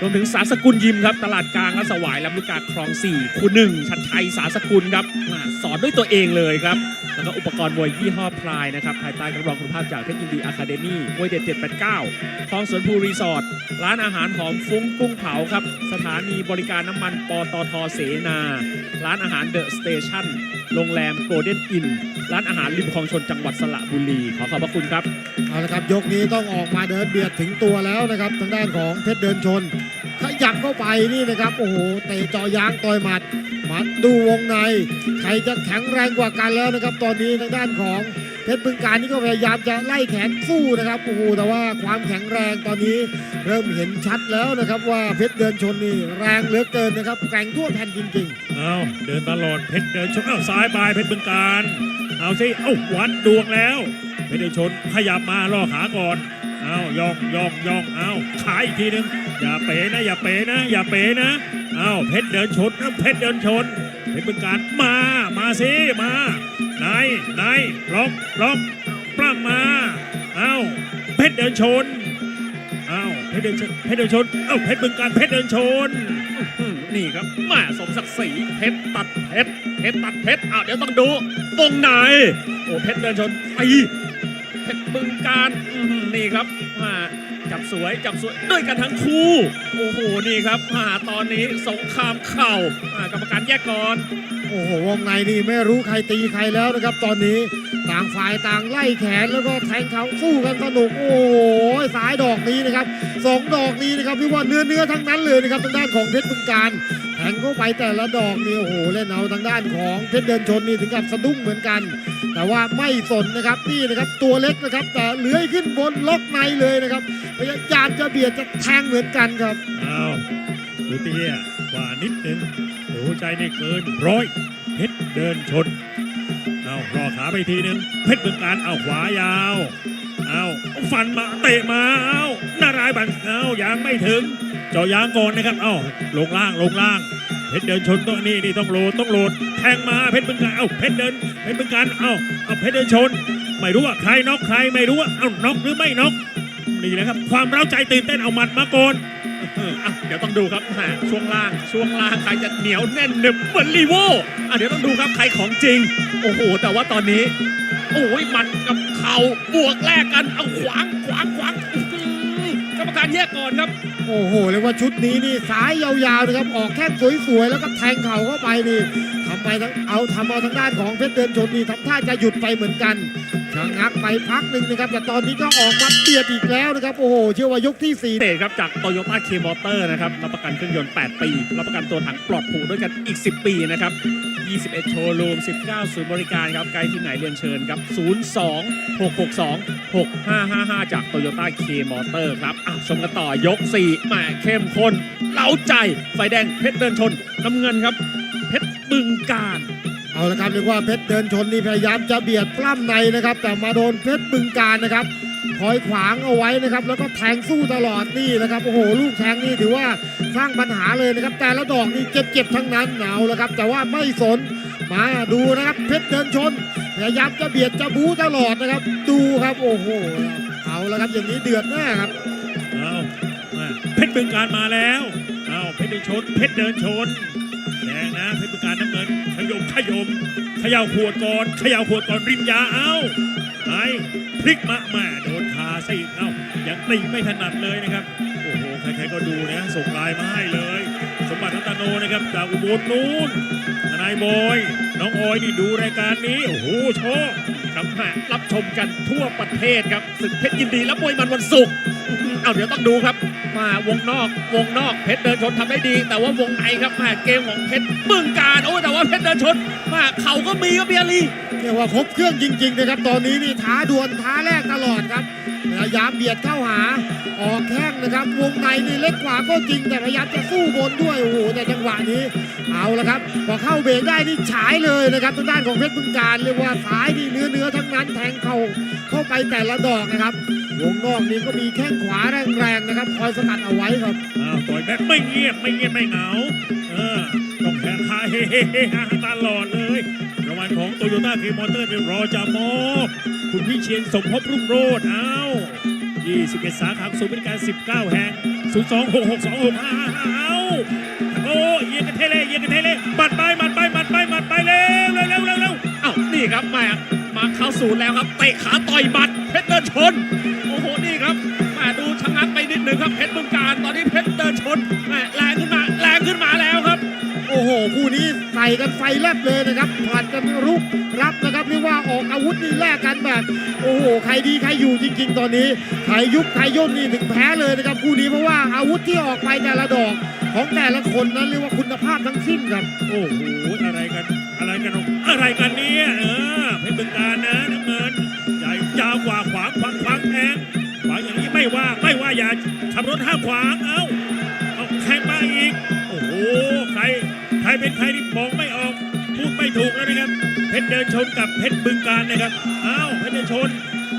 รวมถึงสาสกุลยิมครับ ตลาดกลางและสวายลำลูกกาคลองสี่คู่หนึ่งชัดชัยสาสกุลครับมาสอนด้วยตัวเองเลยครับ แล้วก็อุปกรณ์มวยยี่ห้อพลายนะครับ ภายใต้การรับรองคุณภาพจากเทคนิคดีอะคาเดมี่มวยเด็ด789คลองสวนภูรีสอร์ทร้านอาหารหอมฟุ้งกุ้งเผาครับ สถานีบริการน้ำมันปตทเสนา ร้านอาหารเดอะสเตชันโรงแรมโกลเด้นอินร้านอาหารริมคลองชนจังหวัดสระบุรีขอขอบพระคุณครับเอาละครับยกนี้ต้องออกมาเดินเบียดถึงตัวแล้วนะครับทางด้านของเพชรเดินชน ขยับเข้าไปนี่นะครับ โอ้โหเตะเจอยางต่อยหมัดหมัดดูวงในใครจะแข็งแรงกว่ากันแล้วนะครับ ตอนนี้ทางด้านของเพชรบึงการนี่ก็พยายามจะไล่แขนสู้นะครับโอ้โหแต่ว่าความแข็งแรงตอนนี้เริ่มเห็นชัดแล้วนะครับว่าเพชรเดินชนนี่แรงเหลือเกินนะครับแกร่งทั่วแผ่นจริงๆเอาเดินตลอดเพชรเดินชนเอาซ้ายบายเพชรบึงการเอาสิเอาวัดดวงแล้วเพชรเดินชนขยับมาล่อขาก่อนเอายองยองยองเอาขาอีกทีหนึง อย่าเป๋นะอย่าเป๋นะอย่าเป๋นะเอาวเพชรเดินชนเอาเพชรเดินชนเพชรบึงการมามาสิมาไหนไหนล็อกล็อกปล้ำมาเอาวเพชรเดินชนเอาวเพชรเดินชนเพชรเดินชนเอาวเพชรบึงการเพชรเดินชนนี่ครับแมาสมศักดิ์ศรีเพชรตัดเพชรเพชรตัดเพชรอ้าวเดี๋ยวต้องดูวงในโอ้เพชรเดินชนตีเพชรบึงการนี่ครับมา จับสวยจับสวยด้วยกันทั้งคู่ โอ้โหนี่ครับมาตอนนี้สงครามเข่าอ่ากรรมการแยกก่อนโอ้โหวงในนี่ไม่รู้ใครตีใครแล้วนะครับ ตอนนี้ต่างฝ่ายต่างไล่แขนแล้วก็แทงเขาสู้กันสนุกโอ้โหสายดอกนี้นะครับสองดอกนี้นะครับพี่ว่าเนื้อเนื้อทั้งนั้นเลยนะครับทางด้านของเพชรบึงการแทงเข้าไปแต่ละดอกนี่โอ้โหเล่นเอาทางด้านของเพชรเดินชนนี่ถึงกับสะดุ้งเหมือนกัน แต่ว่าไม่สนนะครับนี่นะครับตัวเล็กนะครับ แต่เลื้อยขึ้นบนล็อกในเลยนะครับพยายามจะเบียดจะแทงเหมือนกันครับเอาดูเตี้ยกว่านิดนึง หัวใจนี่เกินร้อยเพชรเดินชน เอารอขาไปทีนึง เพชรบึงการเอาขวายาว เอาฟันมาเตะมา เอานารายบันเอายังไม่ถึงเจาะยางก่อนนะครับ เอาลงล่างลงล่าง เพชรเดินชนต้องนี่นี่ต้องโหลดต้องโหลด แทงมาเพชรบึงการ เอาเพชรเดินเพชรบึงการ เอาเอาเพชรเดินชน ไม่รู้ว่าใครน็อกใครไม่รู้ว่าเอาน็อกหรือไม่น็อกนี่นะครับความเร้าใจตื่นเต้นเอาหมัดมาก่อน อะเดี๋ยวต้องดูครับแหมช่วงล่างช่วงล่างใครจะเหนียวแน่นหนึบเหมือนลีโวอะเดี๋ยวต้องดูครับใครของจริง โอ้โห แต่ว่าตอนนี้ โอ้ยมันกับเข่าบวกแลกกันเอาขวางขวางขวางอื้อหือกรรมการแยกก่อนครับ โอ้โหเรียกว่าชุดนี้นี่สายยาวๆนะครับออกแข้งสวยๆแล้วก็แทงเข่าเข้าไปนี่ทำไปทั้งเอาทำเอาทางด้านของเพชรเดินชนนี่ทำท่าจะหยุดไปเหมือนกัน ชะงักไปพักหนึ่งนะครับแต่ตอนนี้ก็ออกมาเบียดอีกแล้วนะครับโอ้โหเชื่อว่ายกที่สี่เตครับจากโตโยต้าเคมอเตอร์นะครับรับประกันเครื่องยนต์ 8 ปีรับประกันตัวถังปลอดผูด้วยกันอีก 10 ปีนะครับ21 โชว์รูม 19 ศูนย์บริการครับไกลที่ไหนเรียนเชิญครับ 02 662 6555 จากโตโยต้าเคมอเตอร์ครับอ้าวชมกันต่อยก4แหมเข้มข้นเล้าใจ ไฟแดงเพชรเดินชนน้ำเงินครับ เพชรบึงการ เอาละครับเรียกว่าเพชรเดินชนนี่พยายามจะเบียดปล้ำในนะครับ แต่มาโดนเพชรบึงการนะครับคอยขวางเอาไว้นะครับ แล้วก็แทงสู้ตลอดนี่นะครับโอ้โหลูกแทงนี่ถือว่าสร้างปัญหาเลยนะครับ แต่ละดอกนี่เจ็บๆทั้งนั้นเอาละครับ แต่ว่าไม่สนมาดูนะครับเพชรเดินชนพยายามจะเบียดจะบู๊ตลอดนะครับ ดูครับโอ้โหเอาละครับอย่างนี้เดือดแน่ครับเอาเพชรบึงการมาแล้วเอาเพชรเดินชน เพชรเดินชนแดงนะเพชรบึงการน้ำเงิน ยมขยมเขย่าขวดก่อนเขย่าขวดก่อนริมยาเอาไอ้พลิกมาแม่โดนคาซะอีกเอายังตีไม่ถนัดเลยนะครับ โอ้โหใครๆก็ดูนะส่งลน์มาให้เลย สมบัติรัตโนนะครับจากอุบลนู้นทนายบอย น้องออยนี่ดูรายการนี้โอ้โหชอบครับแหมรับชมกันทั่วประเทศครับศึกเพชรยินดีและมวยมันวันศุกร์ เอาเดี๋ยวต้องดูครับ มาวงนอกวงนอกเพชรเดินชนทำได้ดี แต่ว่าวงในครับแหมเกมของเพชรบึงการโอ้แต่ว่าเพชรเดินชนมาเขาก็มีครับเบียรีเรียกว่าครบเครื่องจริงๆนะครับตอนนี้นี่ท้าดวลท้าแรกตลอดครับพยายามเบียดเข้าหาออกแข้งนะครับ วงในนี่เล็กกว่าก็จริงแต่พยายามจะสู้บนด้วยโอ้โหแต่จังหวะนี้เอาละครับพอเข้าเบรกได้นี่ฉายเลยนะครับทางด้านของเพชรบึงการเรียกว่าสายนี่เนื้อเนื้อๆทั้งนั้นแทงเข่าเข้าไปแต่ละดอกนะครับ วงนอกนี่ก็มีแข้งขวาแรงๆนะครับ คอยสกัดเอาไว้ครับอ้าวต่อยแบ็คไม่เงียบไม่เงียบไม่เหงา เออต้องแพ้คาเฮ้เฮ้เฮ้ฮาตลอดเลยรางวัลของโตโยต้าเคมอเตอร์เป็นรอจะมอบคุณพิเชียนสมภพรุ่งโรจน์อ้าว21สาขาศูนย์บริการ 19 แห่งศูนย์สองหกหกสองหกห้าเอาโอ้เยียกันเทเล่เยียกันเทเล่บัดไปมัดไปมัดไปมัดไปเร็วเร็วเร็วเร็วเร็วเอ้านี่ครับแม่มาเข้าศูนย์แล้วครับเตะขาต่อยหมัดเพชรเดินชน โอ้โหนี่ครับแม่ดูชะงักไปนิดหนึ่งครับเพชรบึงการ ตอนนี้เพชรเดินชนแม่แรงขึ้นมาแรงขึ้นมาแล้วครับ โอ้โหคู่นี้ใส่กันไฟแลบเลยนะครับผลัดกันรุกรับนะครับเรียกว่าออกอาวุธนี่แลกกันแบบโอ้โหใครดีใครอยู่จริง ๆ ตอนนี้ใครยุบใครย่นนี่ถึงแพ้เลยนะครับคู่นี้เพราะว่าอาวุธที่ออกไปแต่ละดอก ของแต่ละคนนั้นเรียกว่าคุณภาพทั้งสิ้นครับ โอ้โหอะไรกัน อะไรกันอะไรกันเนี่ยเอ ขับรถห้ามขวางเอ้าเอาแทงมาอีก โอ้โหใครใครเป็นใครที่มองไม่ออก พูดไม่ถูกแล้วนะครับเพชรเดินชนกับเพชรบึงการนะครับเอ้าเพชรเดินชน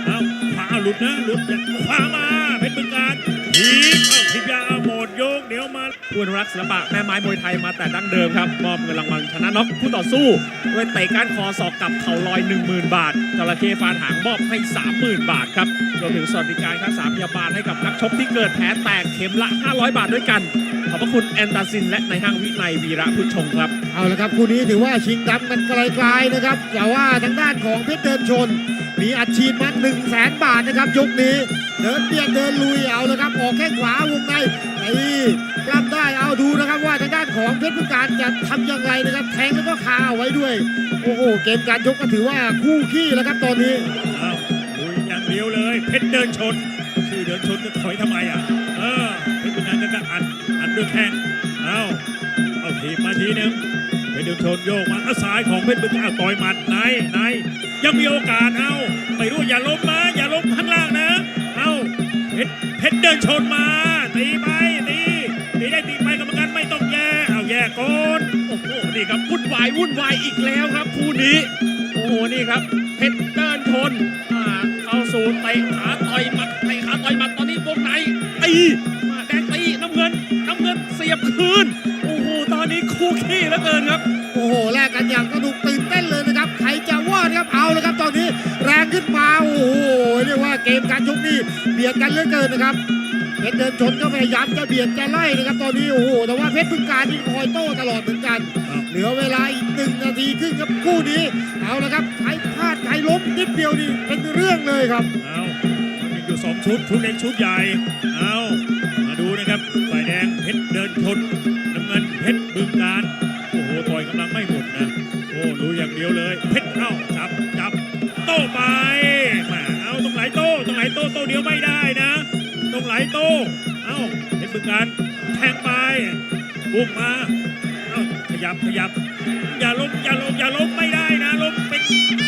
เอ้าขวาหลุดนะหลุดจากขวามาเพชรบึงการทีบเอ้าทีบยาเอา ดโยกเดี๋ยวมาผู้อนุรักษ์ศิลปะแม่ไม้มวยไทยมาแต่ดั้งเดิมครับมอบเงินรางวัลชนะน็อกผู้ต่อสู้ด้วยเตะก้านคอศอกกับเข่าลอย 10,000 บาทจระเข้ฟาดหางมอบให้ 30,000 บาทครับรวมถึงสวัสดิการค่าสามพยาบาลให้กับนักชกที่เกิดแผลแตกเข็มละ 500 บาทด้วยกันขอบพระคุณแอนตาซิน และในายห้างวินัยวีระพุทธชงครับเอาละครับคู่นี้ถือว่าชิงดำกันไกลๆนะครับแต่ว่าทางด้านของเพชรเดินชน มีอัดฉีดมา1 0 0 0 0แสนบาทนะครับยกนี้เดินเบียดเดินลุยเอาละครับออกแข้งขวาวงใน ไอ้กล้ำได้เอาดูนะครับว่าทางด้านของเพชรพุการจะทำย่างไรนะครับแทงแล้วก็คาเอาไว้ด้วย โอ้โหเกมการยกก็ถือว่าคู่ขี้แล้วครับตอนนี้อ้าวลุยอย่างเดียวเลย เพชรเดินชน ชื่อเดินชนจะถอยทำไมอะเออเพชรบุญนันก็จะอัดอัดด้วยแข้งเอาเอาทีมาทีนึงเพชรเดินชนโยกมาอาซ้ายของเพชรบุญนันต่อยหมัดไหนไหนยังมีโอกาสเอาไม่รู้ นี่ครับวุ่นวายวุ่นวายอีกแล้วครับคู่นี้ โอ้โหนี่ครับเพชรเดินชนอ่าเข้าสู่เตะขาต่อยหมัดเตะขาต่อยหมัดตอนนี้วงในตีมาแดงตีน้ำเงินน้ำเงินเสียบคืนโอ้โหตอนนี้คู่ขี้เหลือเกินครับ โอ้โหแลกกันอย่างสนุกตื่นเต้นเลยนะครับใครจะวอดครับเอาเลยครับตอนนี้แรงขึ้นมาโอ้โหเรียกว่าเกมการชกนี่เบียดกันเหลือเกินนะครับ เพชรเดินชนก็พยายามจะเบียดจะไล่นะครับตอนนี้โอ้โหแต่ว่าเพชรพึงการนี่คอยโต้ตลอดเหมือนกันครับเหลือเวลาอีกหนึ่งนาทีครึ่งครับคู่นี้เอาละครับใครพลาดใครล้มนิดเดียวนี่เป็นเรื่องเลยครับเอามันมีอยู่สองชุดชุดเล็กชุดใหญ่เอามาดูนะครับฝ่ายแดงเพชรเดินชนน้ำเงินเพชรบึงการโอ้โหต่อยกำลังไม่หมดนะโอ้ดูอย่างเดียวเลย เพชรเข้าจับจับโต้ไปแหมาเอาตรงไหนโต้ตรงไหนโต้โต้เดียวไม่ได้นะตรงไหน โต้เอาเพชรบึงการแทงไปบุกมาเอาขยับขยับ อย่าล้มอย่าล้มอย่าล้มไม่ได้นะล้มเป็น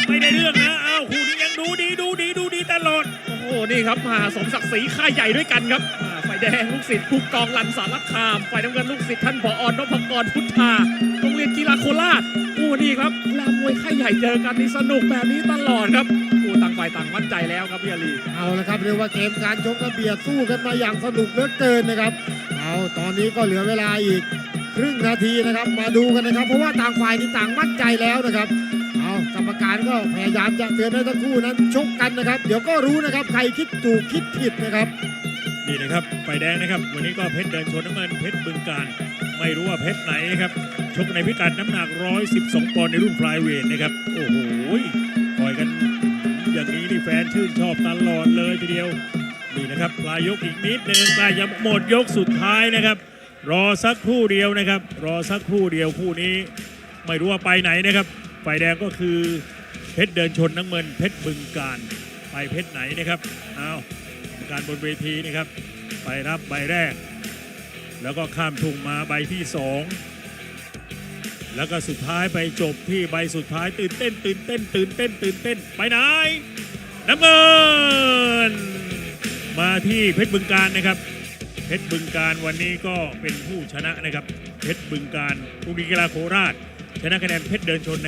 ไม่ได้เรื่องนะเอาคู่นี้ยังดูดีดูดีดูดีตลอดโอ้โหนี่ครับมาสมศักดิ์ศรีค่ายใหญ่ด้วยกันครับฝ่ายแดงลูกศิษย์ผู้กองลันสารคามฝ่ายน้ำเงินลูกศิษย์ท่านผออนพกรพุทธาโรงเรียนกีฬาโคราชโอ้นี่ครับเวลามวยค่ายใหญ่เจอกันนี่สนุกแบบนี้ตลอดครับ ต่างฝ่ายต่างมั่นใจแล้วครับพี่อาลีเอาละครับเรียกว่าเกมการชกก็เบียดสู้กันมาอย่างสนุกเหลือเกินนะครับเอาตอนนี้ก็เหลือเวลาอีกครึ่งนาทีนะครับ มาดูกันนะครับ เพราะว่าต่างฝ่ายนี่ต่างมั่นใจแล้วนะครับเอากรรมการก็พยายามจะเตือนให้ทั้งคู่นั้นชกกันนะครับ เดี๋ยวก็รู้นะครับใครคิดถูกคิดผิดนะครับนี่นะครับไฟแดงนะครับ วันนี้ก็เพชรเดินชนน้ำเงินเพชรบึงการไม่รู้ว่าเพชรไหนนะครับชกในพิกัดน้ำหนัก 112 ปอนด์ในรุ่นฟลายเวทนะครับ โอ้โห แฟนชื่นชอบตลอดเลยทีเดียว นี่นะครับปลายยกอีกนิดนึงใกล้จะหมดยกสุดท้ายนะครับ รอสักครู่เดียวนะครับ รอสักครู่เดียวคู่นี้ ไม่รู้ว่าไปไหนนะครับ ฝ่ายแดงก็คือเพชรเดินชนน้ำเงินเพชรบึงการไปเพชรไหนนะครับเอาการบนเวทีนะครับ ไปรับใบแรก แล้วก็ข้ามทุ่งมาใบที่สองแล้วก็สุดท้ายไปจบที่ใบสุดท้ายตื่นเต้นตื่นเต้นตื่นเต้นตื่นเต้นไปไหน น้ำเงิน มาที่เพชรบึงการนะครับ เพชรบึงการวันนี้ก็เป็นผู้ชนะนะครับ เพชรบึงการกรุงศรีกีฬาโคราช ชนะคะแนนเพชรเดินชน